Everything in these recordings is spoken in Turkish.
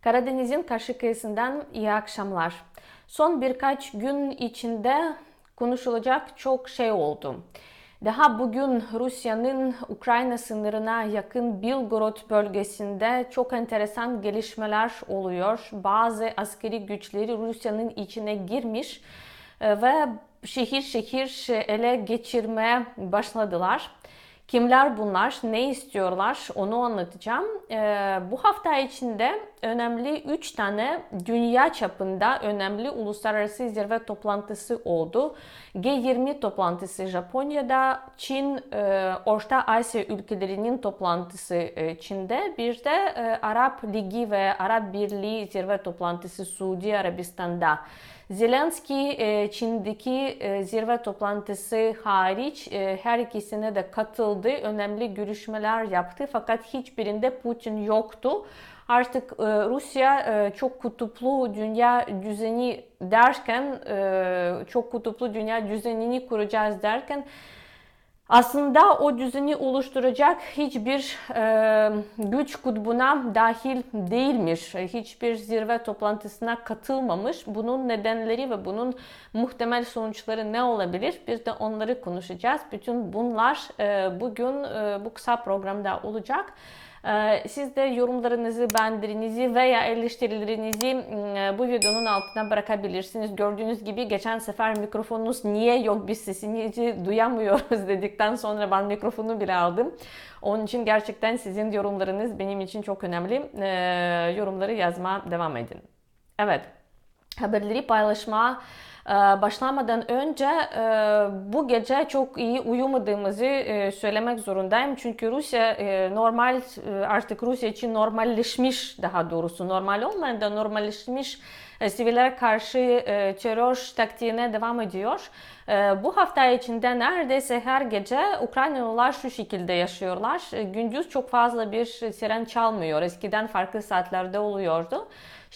Karadeniz'in karşı kıyısından iyi akşamlar. Son birkaç gün içinde konuşulacak çok şey oldu. Daha bugün Rusya'nın Ukrayna sınırına yakın Bilgorod bölgesinde çok enteresan gelişmeler oluyor. Bazı askeri güçleri Rusya'nın içine girmiş e, ve şehir şehir ele geçirmeye başladılar. Kimler bunlar, ne istiyorlar onu anlatacağım. Ee, bu hafta içinde önemli 3 tane dünya çapında önemli uluslararası zirve toplantısı oldu. G20 toplantısı Japonya'da, Çin, e, Orta Asya ülkelerinin toplantısı e, Çin'de, bir de e, Arap Ligi ve Arap Birliği zirve toplantısı Suudi Arabistan'da. Zelenski Çin'deki zirve toplantısı hariç her ikisine de katıldı. Önemli görüşmeler yaptı fakat hiçbirinde Putin yoktu. Artık Rusya çok kutuplu dünya düzeni derken, çok kutuplu dünya düzenini kuracağız derken aslında o düzeni oluşturacak hiçbir e, güç kutbuna dahil değilmiş. Hiçbir zirve toplantısına katılmamış. Bunun nedenleri ve bunun muhtemel sonuçları ne olabilir? Biz de onları konuşacağız. Bütün bunlar e, bugün e, bu kısa programda olacak. Ee, siz de yorumlarınızı, beğenilerinizi veya eleştirilerinizi e, bu videonun altına bırakabilirsiniz. Gördüğünüz gibi geçen sefer mikrofonunuz niye yok biz sesinizi duyamıyoruz dedikten sonra ben mikrofonu bile aldım. Onun için gerçekten sizin yorumlarınız benim için çok önemli. Ee, yorumları yazma devam edin. Evet, haberleri paylaşma başlamadan önce e, bu gece çok iyi uyumadığımızı e, söylemek zorundayım. Çünkü Rusya e, normal artık Rusya için normalleşmiş daha doğrusu normal olmayan da normalleşmiş sivillere karşı terör taktiğine devam ediyor. Bu hafta içinde neredeyse her gece Ukraynalılar şu şekilde yaşıyorlar. Gündüz çok fazla bir siren çalmıyor. Eskiden farklı saatlerde oluyordu.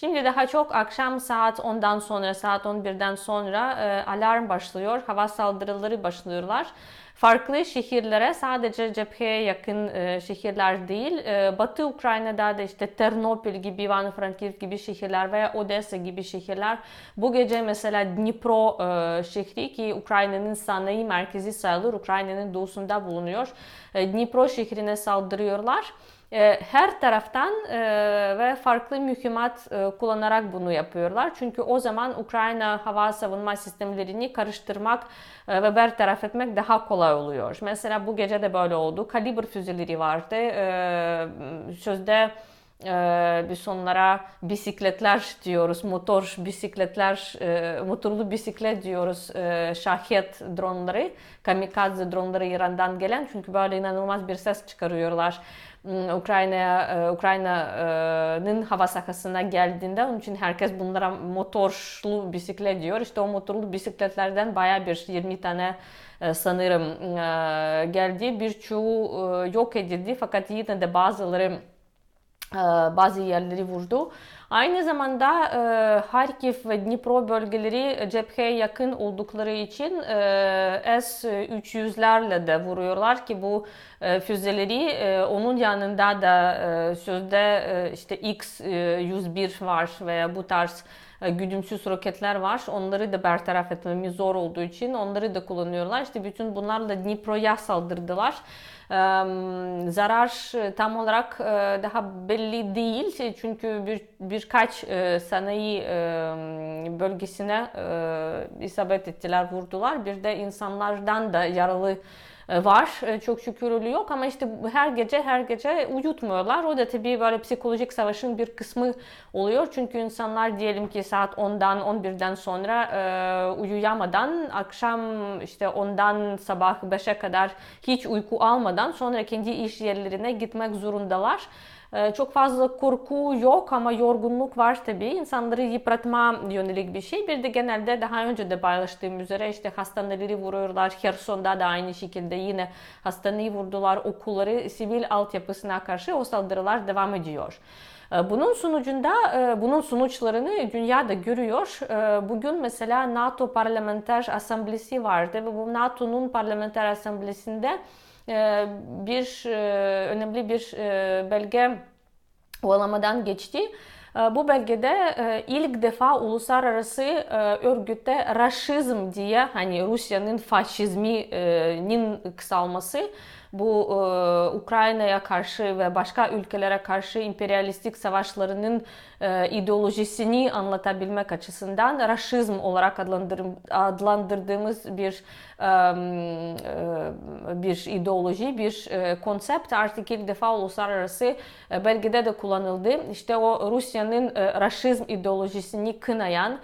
Şimdi daha çok akşam saat 10'dan sonra, saat 11'den sonra e, alarm başlıyor. Hava saldırıları başlıyorlar. Farklı şehirlere sadece cepheye yakın e, şehirler değil, e, Batı Ukrayna'da da işte Ternopil gibi, Ivano-Frankivsk gibi şehirler veya Odessa gibi şehirler. Bu gece mesela Dnipro e, şehri ki Ukrayna'nın sanayi merkezi sayılır, Ukrayna'nın doğusunda bulunuyor. E, Dnipro şehrine saldırıyorlar. Ee, her taraftan e, ve farklı mühimmat e, kullanarak bunu yapıyorlar. Çünkü o zaman Ukrayna hava savunma sistemlerini karıştırmak e, ve bertaraf etmek daha kolay oluyor. Mesela bu gece de böyle oldu. Kaliber füzeleri vardı. Sözde biz onlara bisikletler diyoruz, motor bisikletler, motorlu bisiklet diyoruz, şahet dronları, kamikaze dronları İran'dan gelen çünkü böyle inanılmaz bir ses çıkarıyorlar. Ukrayna'ya Ukrayna'nın hava sahasına geldiğinde onun için herkes bunlara motorlu bisiklet diyor. İşte o motorlu bisikletlerden baya bir 20 tane sanırım geldi. Birçoğu yok edildi fakat yine de bazıları bazı yerleri vurdu. Aynı zamanda e, Harkiv ve Dnipro bölgeleri cepheye yakın oldukları için e, S-300'lerle de vuruyorlar ki bu e, füzeleri e, onun yanında da e, sözde e, işte X-101 var veya bu tarz e, güdümsüz roketler var. Onları da bertaraf etmemiz zor olduğu için onları da kullanıyorlar. İşte bütün bunlarla Dnipro'ya saldırdılar zarar e, tam olarak e, daha belli değil çünkü bir birkaç e, sanayi bölgesine isabet ettiler, vurdular. Bir de insanlardan da yaralı e, var. E, çok şükür ölü yok ama işte her gece her gece uyutmuyorlar. O da tabii böyle psikolojik savaşın bir kısmı oluyor. Çünkü insanlar diyelim ki saat 10'dan 11'den sonra e, uyuyamadan akşam işte 10'dan sabah 5'e kadar hiç uyku almadan sonra kendi iş yerlerine gitmek zorundalar. Ee, çok fazla korku yok ama yorgunluk var tabii. İnsanları yıpratma yönelik bir şey. Bir de genelde daha önce de paylaştığım üzere işte hastaneleri vuruyorlar. Herson'da da aynı şekilde yine hastaneyi vurdular. Okulları, sivil altyapısına karşı o saldırılar devam ediyor. Ee, bunun sonucunda, e, bunun sonuçlarını dünyada görüyor. Ee, bugün mesela NATO Parlamenter Asamblesi vardı ve bu NATO'nun Parlamenter Asamblesi'nde bir e, önemli bir e, belge ovalamadan geçti. Bu belgede ilk defa uluslararası örgütte raşizm diye hani Rusya'nın faşizminin kısalması bu e, Ukrayna'ya karşı ve başka ülkelere karşı imperialistik savaşlarının e, ideolojisini anlatabilmek açısından raşizm olarak adlandırdığımız bir e, bir ideoloji, bir e, konsept artık ilk defa uluslararası e, belgede de kullanıldı. İşte o Rusya'nın e, raşizm ideolojisini kınayan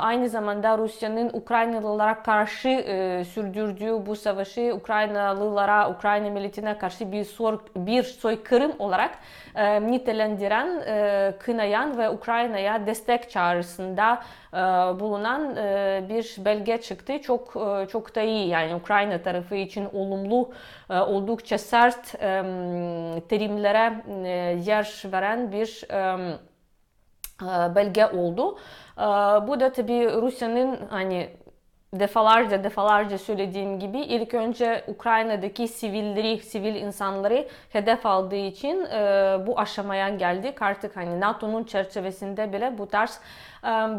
aynı zamanda Rusya'nın Ukraynalılara karşı e, sürdürdüğü bu savaşı Ukraynalılara, Ukrayna milletine karşı bir, sor, bir soykırım olarak e, nitelendiren, e, kınayan ve Ukrayna'ya destek çağrısında e, bulunan e, bir belge çıktı. Çok e, çok da iyi yani Ukrayna tarafı için olumlu, oldukça sert terimlere yer veren bir belge oldu. Bu da tabii Rusya'nın hani defalarca defalarca söylediğim gibi ilk önce Ukrayna'daki sivilleri, sivil insanları hedef aldığı için bu aşamaya geldik. Artık hani NATO'nun çerçevesinde bile bu tarz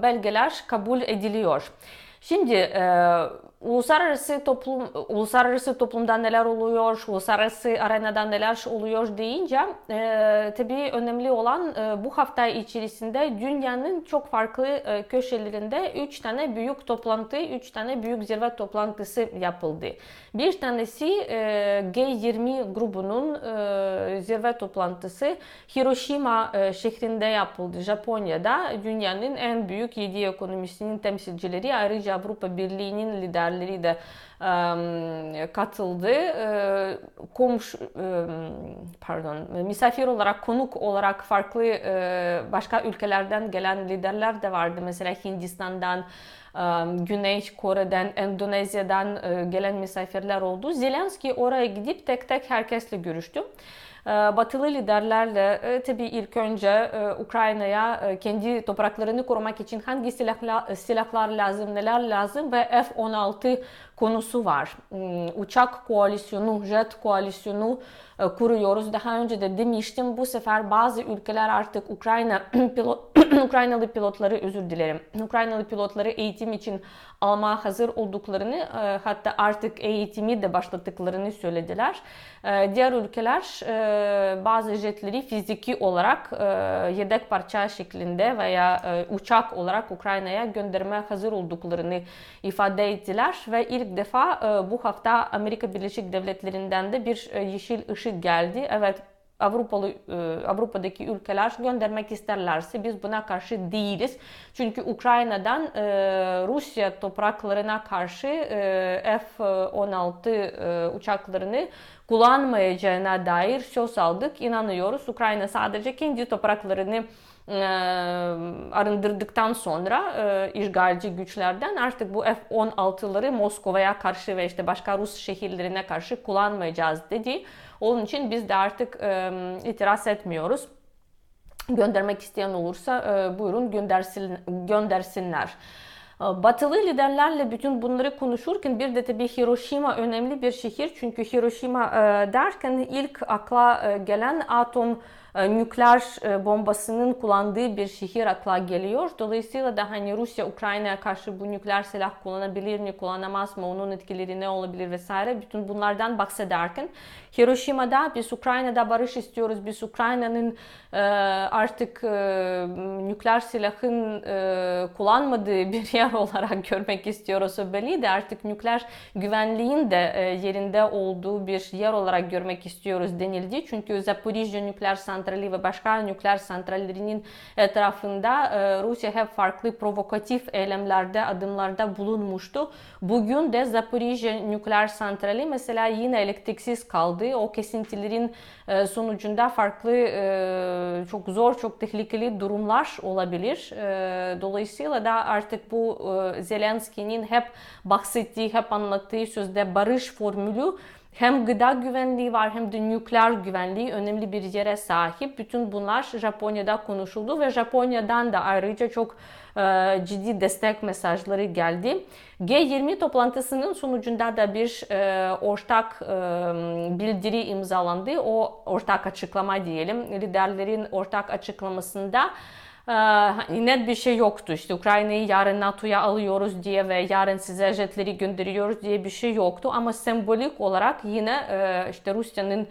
belgeler kabul ediliyor. Şimdi uluslararası toplum uluslararası toplumda neler oluyor, uluslararası arenada neler oluyor deyince e, tabii önemli olan e, bu hafta içerisinde dünyanın çok farklı e, köşelerinde 3 tane büyük toplantı, 3 tane büyük zirve toplantısı yapıldı. Bir tanesi e, G20 grubunun e, zirve toplantısı Hiroşima e, şehrinde yapıldı. Japonya'da dünyanın en büyük 7 ekonomisinin temsilcileri ayrıca Avrupa Birliği'nin liderleri liderleri de katıldı. Komş, e, pardon, misafir olarak, konuk olarak farklı başka ülkelerden gelen liderler de vardı. Mesela Hindistan'dan, Güney Kore'den, Endonezya'dan gelen misafirler oldu. Zelenski oraya gidip tek tek herkesle görüştü. Batılı liderlerle tabii ilk önce Ukrayna'ya kendi topraklarını korumak için hangi silahlar, silahlar lazım, neler lazım ve F-16 konusu var. Uçak koalisyonu, jet koalisyonu kuruyoruz. Daha önce de demiştim bu sefer bazı ülkeler artık Ukrayna pilot, Ukraynalı pilotları özür dilerim. Ukraynalı pilotları eğitim için almaya hazır olduklarını hatta artık eğitimi de başlattıklarını söylediler. Diğer ülkeler bazı jetleri fiziki olarak yedek parça şeklinde veya uçak olarak Ukrayna'ya göndermeye hazır olduklarını ifade ettiler ve ilk defa e, bu hafta Amerika Birleşik Devletleri'nden de bir e, yeşil ışık geldi. Evet Avrupalı e, Avrupa'daki ülkeler göndermek isterlerse biz buna karşı değiliz. Çünkü Ukrayna'dan Rusya topraklarına karşı F-16 uçaklarını kullanmayacağına dair söz aldık. İnanıyoruz. Ukrayna sadece kendi topraklarını arındırdıktan sonra e, işgalci güçlerden artık bu F-16'ları Moskova'ya karşı ve işte başka Rus şehirlerine karşı kullanmayacağız dedi. Onun için biz de artık e, itiraz etmiyoruz. Göndermek isteyen olursa e, buyurun göndersin, göndersinler. Batılı liderlerle bütün bunları konuşurken bir de tabii Hiroşima önemli bir şehir. Çünkü Hiroşima derken ilk akla gelen atom nükleer e, bombasının kullandığı bir şehir akla geliyor. Dolayısıyla da hani Rusya Ukrayna'ya karşı bu nükleer silah kullanabilir mi, kullanamaz mı, onun etkileri ne olabilir vesaire. Bütün bunlardan bahsederken Hiroşima'da biz Ukrayna'da barış istiyoruz. Biz Ukrayna'nın e, artık nükleer silahın kullanmadığı bir yer olarak görmek istiyoruz. Belli de artık nükleer güvenliğin de yerinde olduğu bir yer olarak görmek istiyoruz denildi. Çünkü Zaporizhia nükleer santrali santrali ve başka nükleer santrallerinin etrafında Rusya hep farklı provokatif eylemlerde, adımlarda bulunmuştu. Bugün de Zaporizhia nükleer santrali mesela yine elektriksiz kaldı. O kesintilerin sonucunda farklı çok zor, çok tehlikeli durumlar olabilir. Dolayısıyla da artık bu Zelenski'nin hep bahsettiği, hep anlattığı sözde barış formülü hem gıda güvenliği var hem de nükleer güvenliği önemli bir yere sahip. Bütün bunlar Japonya'da konuşuldu ve Japonya'dan da ayrıca çok e, ciddi destek mesajları geldi. G20 toplantısının sonucunda da bir e, ortak e, bildiri imzalandı. O ortak açıklama diyelim. Liderlerin ortak açıklamasında hani net bir şey yoktu. İşte Ukrayna'yı yarın NATO'ya alıyoruz diye ve yarın size jetleri gönderiyoruz diye bir şey yoktu. Ama sembolik olarak yine işte Rusya'nın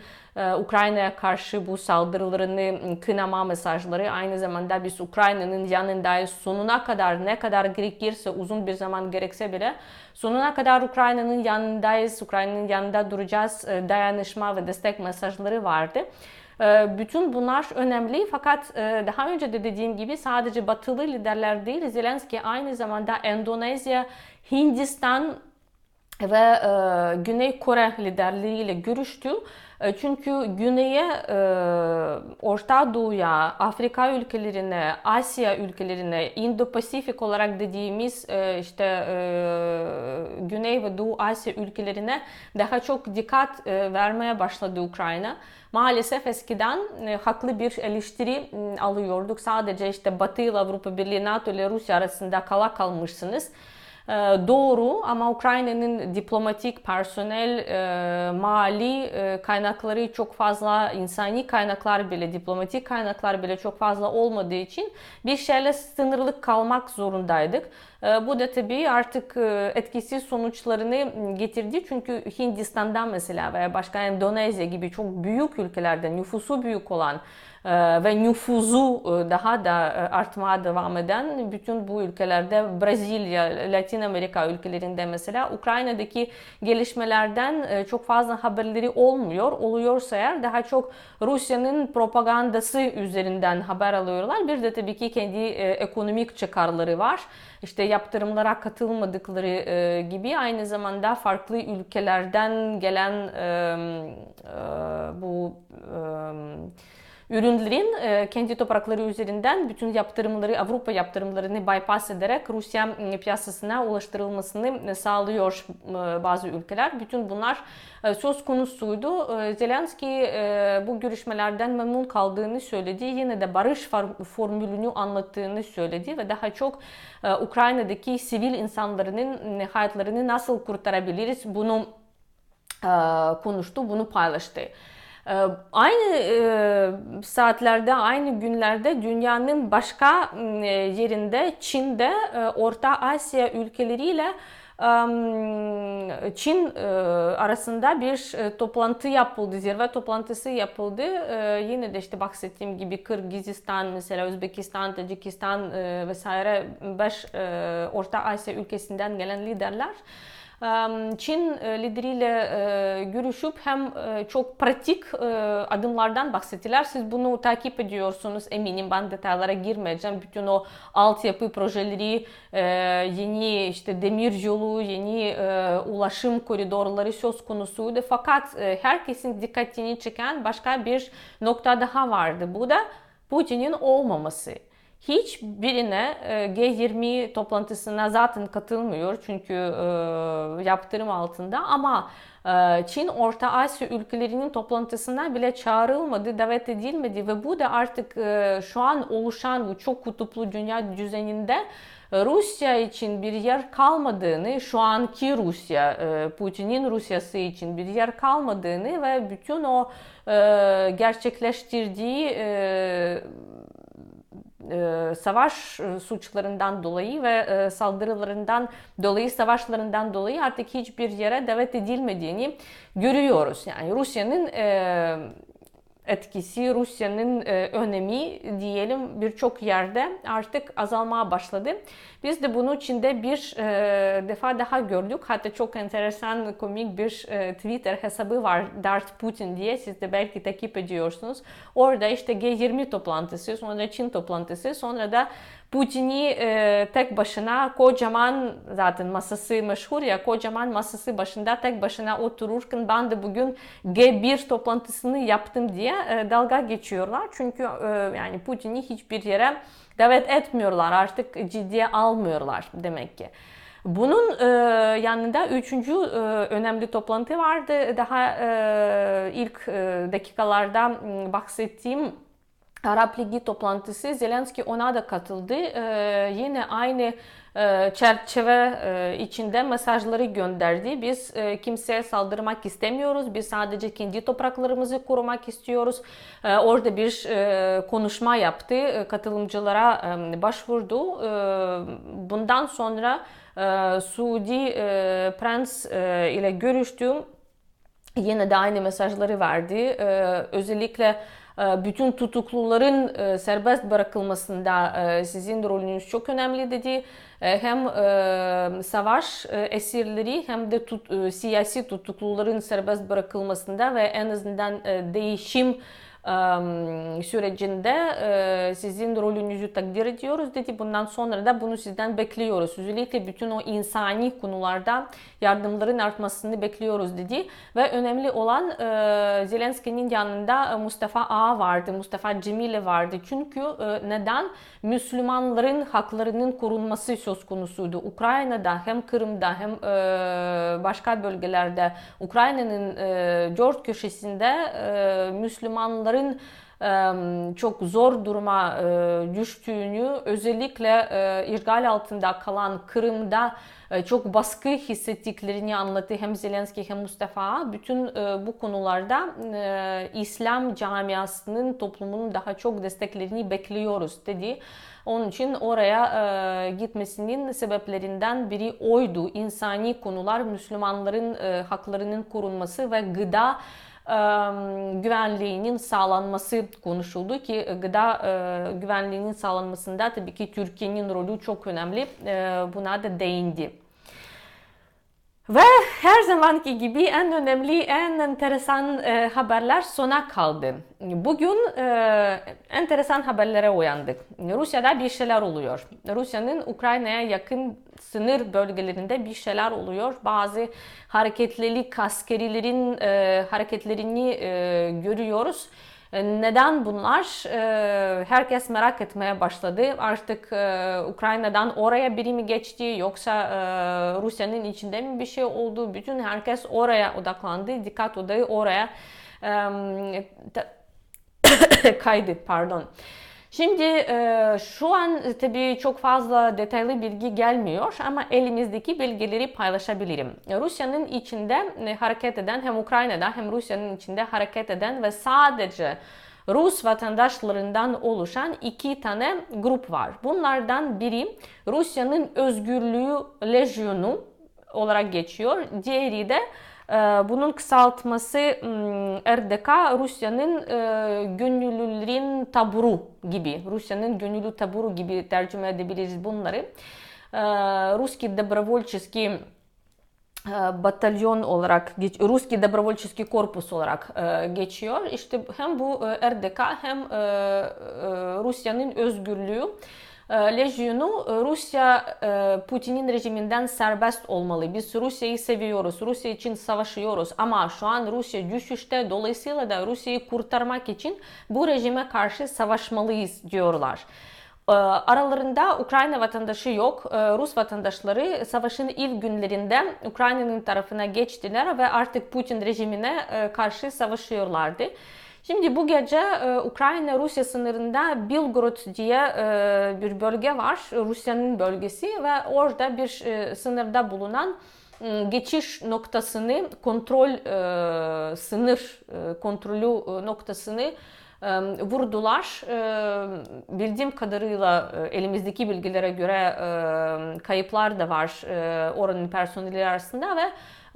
Ukrayna'ya karşı bu saldırılarını kınama mesajları aynı zamanda biz Ukrayna'nın yanındayız sonuna kadar ne kadar gerekirse uzun bir zaman gerekse bile sonuna kadar Ukrayna'nın yanındayız Ukrayna'nın yanında duracağız dayanışma ve destek mesajları vardı. Ee, bütün bunlar önemli fakat e, daha önce de dediğim gibi sadece batılı liderler değil Zelenski aynı zamanda Endonezya, Hindistan ve e, Güney Kore liderleriyle görüştü. E, çünkü Güney'e, Orta Doğu'ya, Afrika ülkelerine, Asya ülkelerine, Indo-Pasifik olarak dediğimiz işte Güney ve Doğu Asya ülkelerine daha çok dikkat vermeye başladı Ukrayna. Maalesef eskiden e, haklı bir eleştiri e, alıyorduk. Sadece işte Batı ile Avrupa Birliği, NATO ile Rusya arasında kala kalmışsınız. E, doğru ama Ukrayna'nın diplomatik, personel, e, mali e, kaynakları çok fazla, insani kaynaklar bile, diplomatik kaynaklar bile çok fazla olmadığı için bir şeyle sınırlı kalmak zorundaydık. E, bu da tabii artık e, etkisiz sonuçlarını getirdi. Çünkü Hindistan'dan mesela veya başka Endonezya gibi çok büyük ülkelerde nüfusu büyük olan ee, ve nüfuzu e, daha da e, artmaya devam eden bütün bu ülkelerde Brezilya, Latin Amerika ülkelerinde mesela Ukrayna'daki gelişmelerden e, çok fazla haberleri olmuyor. Oluyorsa eğer daha çok Rusya'nın propagandası üzerinden haber alıyorlar. Bir de tabii ki kendi ekonomik çıkarları var. İşte yaptırımlara katılmadıkları gibi aynı zamanda farklı ülkelerden gelen bu ürünlerin e, kendi toprakları üzerinden bütün yaptırımları, Avrupa yaptırımlarını bypass ederek Rusya e, piyasasına ulaştırılmasını e, sağlıyor bazı ülkeler. Bütün bunlar söz konusuydu. Zelenski bu görüşmelerden memnun kaldığını söyledi. Yine de barış formülünü anlattığını söyledi ve daha çok Ukrayna'daki sivil insanların hayatlarını nasıl kurtarabiliriz bunu konuştu, bunu paylaştı. Ee, aynı e, saatlerde, aynı günlerde dünyanın başka e, yerinde Çin'de e, Orta Asya ülkeleriyle Çin arasında bir toplantı yapıldı, zirve toplantısı yapıldı. Yine de işte bahsettiğim gibi Kırgızistan, mesela Özbekistan, Tacikistan vesaire 5 Orta Asya ülkesinden gelen liderler Çin lideriyle görüşüp hem çok pratik adımlardan bahsettiler. Siz bunu takip ediyorsunuz eminim ben detaylara girmeyeceğim. Bütün o altyapı projeleri, yeni işte demir yolu, yeni ulaşım koridorları söz konusuydu. Fakat herkesin dikkatini çeken başka bir nokta daha vardı. Bu da Putin'in olmaması hiçbirine e, G20 toplantısına zaten katılmıyor çünkü e, yaptırım altında. Ama e, Çin Orta Asya ülkelerinin toplantısına bile çağrılmadı, davet edilmedi ve bu da artık şu an oluşan bu çok kutuplu dünya düzeninde Rusya için bir yer kalmadığını, şu anki Rusya, Putin'in Rusyası için bir yer kalmadığını ve bütün o gerçekleştirdiği e, savaş e, suçlarından dolayı ve e, saldırılarından dolayı, savaşlarından dolayı artık hiçbir yere davet edilmediğini görüyoruz. Yani Rusya'nın etkisi, Rusya'nın e, önemi diyelim birçok yerde artık azalmaya başladı. Biz de bunu Çin'de bir e, defa daha gördük. Hatta çok enteresan, komik bir e, Twitter hesabı var Dart Putin diye. Siz de belki takip ediyorsunuz. Orada işte G20 toplantısı, sonra Çin toplantısı, sonra da Putin'i e, tek başına kocaman zaten masası meşhur ya kocaman masası başında tek başına otururken ben de bugün G1 toplantısını yaptım diye e, dalga geçiyorlar. Çünkü e, yani Putin'i hiçbir yere davet etmiyorlar artık ciddiye almıyorlar demek ki. Bunun e, yanında üçüncü e, önemli toplantı vardı. Daha e, ilk e, dakikalarda bahsettiğim Arap Ligi toplantısı Zelenski ona da katıldı. Ee, yine aynı e, çerçeve e, içinde mesajları gönderdi. Biz e, kimseye saldırmak istemiyoruz. Biz sadece kendi topraklarımızı korumak istiyoruz. E, orada bir e, konuşma yaptı. E, katılımcılara e, başvurdu. E, bundan sonra e, Suudi e, Prens e, ile görüştüm. Yine de aynı mesajları verdi. E, özellikle bütün tutukluların e, serbest bırakılmasında e, sizin rolünüz çok önemli dedi. E, hem savaş esirleri hem de tut, siyasi tutukluların serbest bırakılmasında ve en azından değişim sürecinde sizin rolünüzü takdir ediyoruz dedi. Bundan sonra da bunu sizden bekliyoruz. Özellikle bütün o insani konularda yardımların artmasını bekliyoruz dedi. Ve önemli olan Zelenski'nin yanında Mustafa A vardı, Mustafa Cemile vardı. Çünkü neden? Müslümanların haklarının korunması söz konusuydu. Ukrayna'da hem Kırım'da hem başka bölgelerde Ukrayna'nın dört köşesinde Müslümanların Müslümanların çok zor duruma düştüğünü özellikle işgal altında kalan Kırım'da çok baskı hissettiklerini anlattı hem Zelenski hem Mustafa. Bütün bu konularda İslam camiasının toplumunun daha çok desteklerini bekliyoruz dedi. Onun için oraya gitmesinin sebeplerinden biri oydu. İnsani konular, Müslümanların haklarının korunması ve gıda güvenliğinin sağlanması konuşuldu ki gıda güvenliğinin sağlanmasında tabii ki Türkiye'nin rolü çok önemli. Buna da değindi. Ve her zamanki gibi en önemli, en enteresan e, haberler sona kaldı. Bugün e, enteresan haberlere uyandık. Rusya'da bir şeyler oluyor. Rusya'nın Ukrayna'ya yakın sınır bölgelerinde bir şeyler oluyor. Bazı hareketlilik askerilerin e, hareketlerini e, görüyoruz. E, neden bunlar? E, herkes merak etmeye başladı. Artık e, Ukrayna'dan oraya biri mi geçti yoksa Rusya'nın içinde mi bir şey oldu? Bütün herkes oraya odaklandı. Dikkat odayı oraya kaydı. Pardon. Şimdi e, şu an e, tabii çok fazla detaylı bilgi gelmiyor ama elimizdeki bilgileri paylaşabilirim. Rusya'nın içinde e, hareket eden hem Ukrayna'da hem Rusya'nın içinde hareket eden ve sadece Rus vatandaşlarından oluşan iki tane grup var. Bunlardan biri Rusya'nın Özgürlüğü Lejyonu olarak geçiyor. Diğeri de ee, bunun kısaltması RDK, Rusya'nın e, gönüllülerin taburu gibi, Rusya'nın gönüllü taburu gibi tercüme edebiliriz bunları. Ee, Ruski Dobrovolçeski e, batalyon olarak, Ruski Dobrovolçeski Korpus olarak e, geçiyor. İşte hem bu RDK hem Rusya'nın özgürlüğü Lejyonu Rusya Putin'in rejiminden serbest olmalı. Biz Rusya'yı seviyoruz. Rusya için savaşıyoruz. Ama şu an Rusya düşüşte. Dolayısıyla da Rusya'yı kurtarmak için bu rejime karşı savaşmalıyız diyorlar. Aralarında Ukrayna vatandaşı yok. Rus vatandaşları savaşın ilk günlerinde Ukrayna'nın tarafına geçtiler ve artık Putin rejimine karşı savaşıyorlardı. Şimdi bu gece e, Ukrayna-Rusya sınırında Belgorod diye e, bir bölge var. Rusya'nın bölgesi ve orada bir e, sınırda bulunan geçiş noktasını, kontrol sınır kontrolü noktasını vurdular. Bildiğim kadarıyla elimizdeki bilgilere göre kayıplar da var oranın personeli arasında ve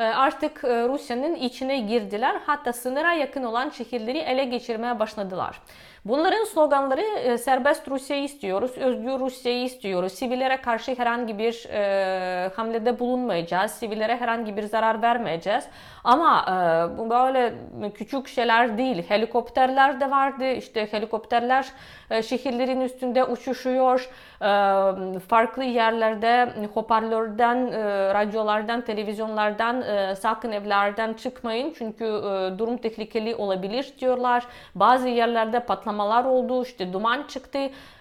artık e, Rusya'nın içine girdiler. Hatta sınıra yakın olan şehirleri ele geçirmeye başladılar. Bunların sloganları e, serbest Rusya'yı istiyoruz, özgür Rusya'yı istiyoruz, sivillere karşı herhangi bir e, hamlede bulunmayacağız, sivillere herhangi bir zarar vermeyeceğiz. Ama e, böyle küçük şeyler değil. Helikopterler de vardı. İşte helikopterler e, şehirlerin üstünde uçuşuyor. E, farklı yerlerde hoparlörden, e, radyolardan, televizyonlardan e, sakın evlerden çıkmayın çünkü e, durum tehlikeli olabilir diyorlar. Bazı yerlerde patlamalar oldu, işte duman çıktı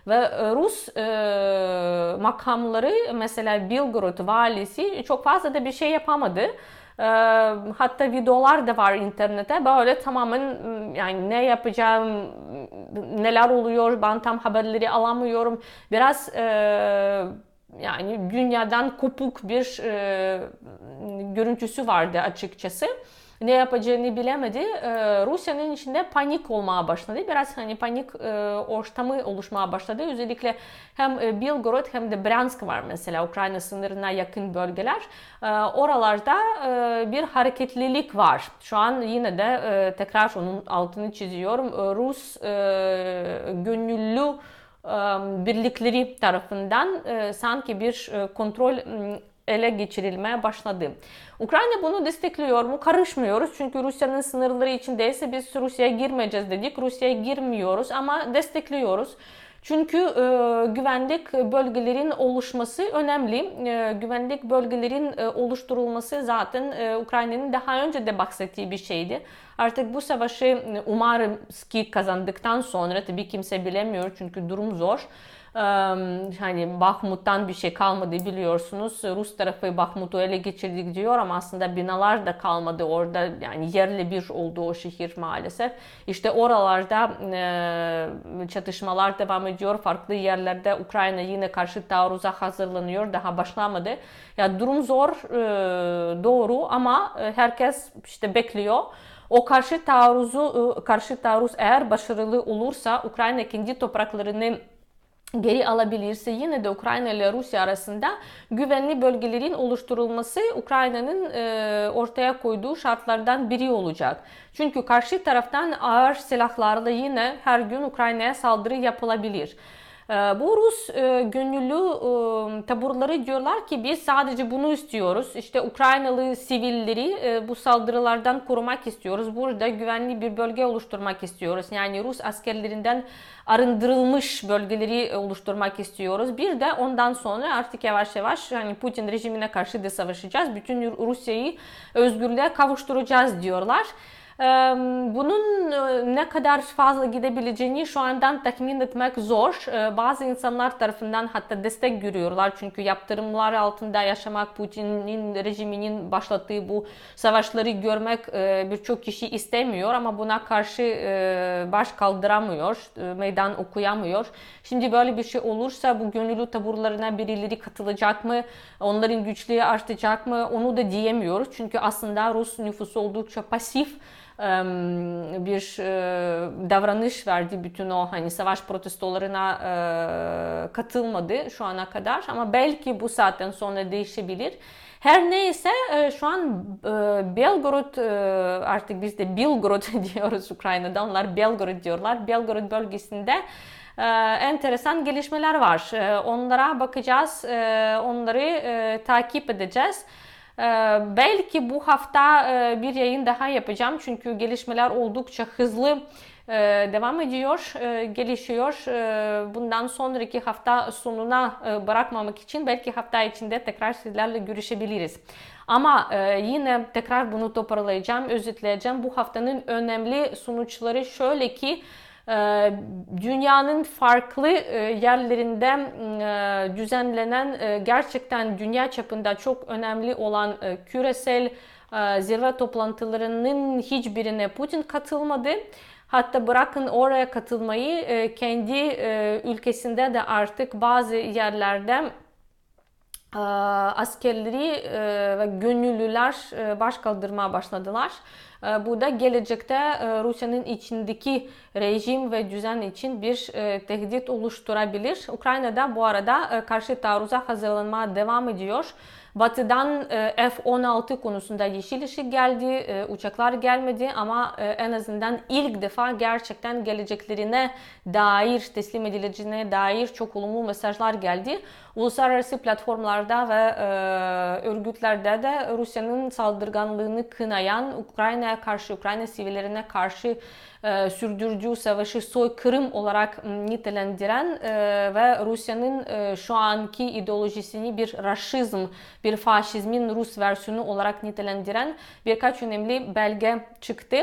ve e, Rus e, makamları mesela Belgorod valisi çok fazla da bir şey yapamadı. E, hatta videolar da var internette. Böyle tamamen yani ne yapacağım, neler oluyor ben tam haberleri alamıyorum. Biraz e, yani dünyadan kopuk bir e, görüntüsü vardı açıkçası ne yapacağını bilemedi. Ee, Rusya'nın içinde panik olmaya başladı. Biraz hani panik e, ortamı oluşmaya başladı. Özellikle hem e, Belgorod hem de Bryansk var mesela Ukrayna sınırına yakın bölgeler. Ee, oralarda e, bir hareketlilik var. Şu an yine de tekrar onun altını çiziyorum. Rus gönüllü birlikleri tarafından sanki bir kontrol ele geçirilmeye başladı. Ukrayna bunu destekliyor mu? Karışmıyoruz. Çünkü Rusya'nın sınırları içindeyse biz Rusya'ya girmeyeceğiz dedik. Rusya'ya girmiyoruz ama destekliyoruz. Çünkü e, güvenlik bölgelerin oluşması önemli. E, güvenlik bölgelerin e, oluşturulması zaten e, Ukrayna'nın daha önce de bahsettiği bir şeydi. Artık bu savaşı umarım ki kazandıktan sonra tabii kimse bilemiyor çünkü durum zor hani Bakhmut'tan bir şey kalmadı biliyorsunuz. Rus tarafı Bakhmut'u ele geçirdik diyor ama aslında binalar da kalmadı orada. Yani yerli bir oldu o şehir maalesef. İşte oralarda çatışmalar devam ediyor. Farklı yerlerde Ukrayna yine karşı taarruza hazırlanıyor. Daha başlamadı. Ya durum zor doğru ama herkes işte bekliyor. O karşı taarruzu karşı taarruz eğer başarılı olursa Ukrayna kendi topraklarını geri alabilirse yine de Ukrayna ile Rusya arasında güvenli bölgelerin oluşturulması Ukrayna'nın e, ortaya koyduğu şartlardan biri olacak. Çünkü karşı taraftan ağır silahlarla yine her gün Ukrayna'ya saldırı yapılabilir. Ee, bu Rus e, gönüllü e, taburları diyorlar ki biz sadece bunu istiyoruz. İşte Ukraynalı sivilleri e, bu saldırılardan korumak istiyoruz. Burada güvenli bir bölge oluşturmak istiyoruz. Yani Rus askerlerinden arındırılmış bölgeleri oluşturmak istiyoruz. Bir de ondan sonra artık yavaş yavaş hani Putin rejimine karşı da savaşacağız. Bütün Rusya'yı özgürlüğe kavuşturacağız diyorlar. Bunun ne kadar fazla gidebileceğini şu andan tahmin etmek zor. Bazı insanlar tarafından hatta destek görüyorlar. Çünkü yaptırımlar altında yaşamak, Putin'in rejiminin başlattığı bu savaşları görmek birçok kişi istemiyor ama buna karşı baş kaldıramıyor, meydan okuyamıyor. Şimdi böyle bir şey olursa bu gönüllü taburlarına birileri katılacak mı? Onların güçlüğü artacak mı? Onu da diyemiyoruz. Çünkü aslında Rus nüfusu oldukça pasif bir davranış verdi bütün o hani savaş protestolarına katılmadı şu ana kadar ama belki bu saatten sonra değişebilir. Her neyse şu an Belgorod artık biz de Belgorod diyoruz Ukrayna'da onlar Belgorod diyorlar. Belgorod bölgesinde enteresan gelişmeler var. Onlara bakacağız, onları takip edeceğiz. Ee, belki bu hafta e, bir yayın daha yapacağım çünkü gelişmeler oldukça hızlı e, devam ediyor, e, gelişiyor. Bundan sonraki hafta sonuna bırakmamak için belki hafta içinde tekrar sizlerle görüşebiliriz. Ama yine tekrar bunu toparlayacağım, özetleyeceğim. Bu haftanın önemli sonuçları şöyle ki dünyanın farklı e, yerlerinde e, düzenlenen e, gerçekten dünya çapında çok önemli olan küresel zirve toplantılarının hiçbirine Putin katılmadı. Hatta bırakın oraya katılmayı kendi ülkesinde de artık bazı yerlerde askerleri ve gönüllüler baş kaldırmaya başladılar. Ee, bu da gelecekte e, Rusya'nın içindeki rejim ve düzen için bir e, tehdit oluşturabilir. Ukrayna'da bu arada e, karşı taarruza hazırlanmaya devam ediyor. Batı'dan F-16 konusunda yeşil ışık geldi, uçaklar gelmedi ama en azından ilk defa gerçekten geleceklerine dair, teslim edileceğine dair çok olumlu mesajlar geldi. Uluslararası platformlarda ve örgütlerde de Rusya'nın saldırganlığını kınayan, Ukrayna Ukrayna'ya karşı, Ukrayna sivillerine karşı e, sürdürdüğü savaşı soykırım olarak nitelendiren e, ve Rusya'nın e, şu anki ideolojisini bir raşizm, bir faşizmin Rus versiyonu olarak nitelendiren birkaç önemli belge çıktı.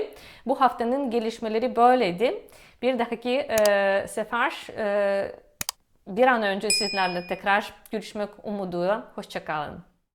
Bu haftanın gelişmeleri böyleydi. Bir dahaki e, sefer e, bir an önce sizlerle tekrar görüşmek umuduyla. Hoşçakalın.